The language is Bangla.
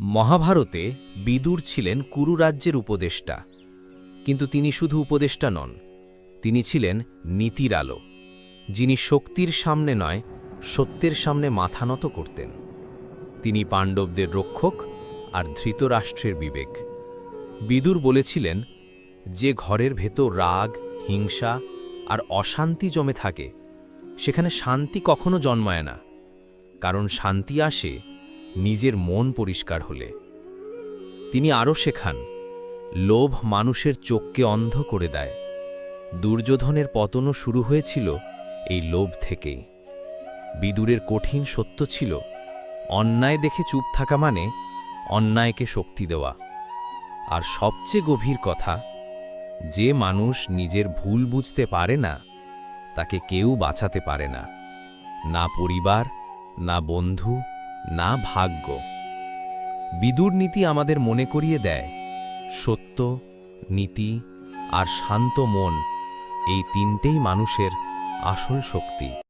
মহাভারতে বিদুর ছিলেন কুরু রাজ্যের উপদেষ্টা, কিন্তু তিনি শুধু উপদেষ্টা নন, তিনি ছিলেন নীতির আলো, যিনি শক্তির সামনে নয়, সত্যের সামনে মাথা নত করতেন। তিনি পাণ্ডবদের রক্ষক আর ধৃতরাষ্ট্রের বিবেক। বিদুর বলেছিলেন, যে ঘরের ভেতর রাগ, হিংসা আর অশান্তি জমে থাকে, সেখানে শান্তি কখনো জন্মায় না, কারণ শান্তি আসে নিজের মন পরিষ্কার হলে। তিনি আরও শেখান, লোভ মানুষের চোখকে অন্ধ করে দেয়। দুর্যোধনের পতনও শুরু হয়েছিল এই লোভ থেকেই। বিদুরের কঠিন সত্য ছিল, অন্যায় দেখে চুপ থাকা মানে অন্যায়কে শক্তি দেওয়া। আর সবচেয়ে গভীর কথা, যে মানুষ নিজের ভুল বুঝতে পারে না, তাকে কেউ বাঁচাতে পারে না। না পরিবার, না বন্ধু না ভাগ্য। বিদুর নীতি আমাদের মনে করিয়ে দেয়। সত্য, নীতি আর শান্ত মন এই তিনটেই মানুষের আসল শক্তি।